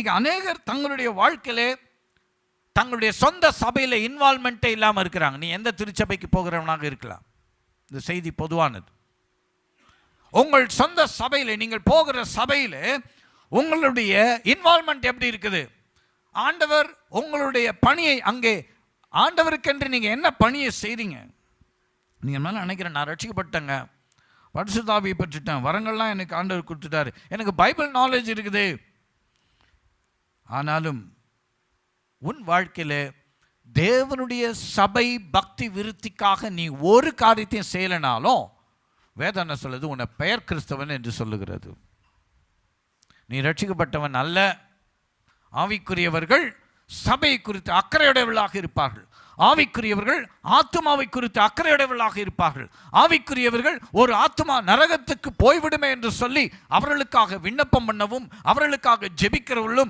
இன்னைக்கு அநேகர் தங்களுடைய வாழ்க்கையிலே தங்களுடைய சொந்த சபையில் இன்வால்மெண்ட்டே இல்லாமல் இருக்கிறாங்க. நீ எந்த திருச்சபைக்கு போகிறவனாக இருக்கலாம். இந்த செய்தி பொதுவானது. உங்கள் சொந்த சபையில் நீங்கள் போகிற சபையில் உங்களுடைய இன்வால்மெண்ட் எப்படி இருக்குது? ஆண்டவர் உங்களுடைய பணியை அங்கே ஆண்டவருக்கென்று நீங்கள் என்ன பணியை செய்கிறீங்க நீங்கள் மேலே நினைக்கிறேன்? நான் ரட்சிக்கப்பட்டேங்க. பரிசுதாபியை பெற்றுட்டேன். வரங்கள்லாம் எனக்கு ஆண்டவர் கொடுத்துட்டாரு. எனக்கு பைபிள் நாலேஜ் இருக்குது. ஆனாலும் உன் வாழ்க்கையில் தேவனுடைய சபை பக்தி விருத்திக்காக நீ ஒரு காரியத்தையும் செய்யலைனாலும் வேதம் என்ன சொல்லுது உன்னை பெயர் கிறிஸ்தவன் என்று சொல்லுகிறது. நீ ரட்சிக்கப்பட்டவன் அல்ல. ஆவிக்குரியவர்கள் சபை குறித்து அக்கறையுடையவர்களாக இருப்பார்கள். ஆவிக்குரியவர்கள் ஆத்துமாவை குறித்து அக்கறையுடையவர்களாக இருப்பார்கள். ஆவிக்குரியவர்கள் ஒரு ஆத்துமா நரகத்துக்கு போய்விடுமே என்று சொல்லி அவர்களுக்காக விண்ணப்பம் பண்ணவும் அவர்களுக்காக ஜெபிக்கிறவர்களும்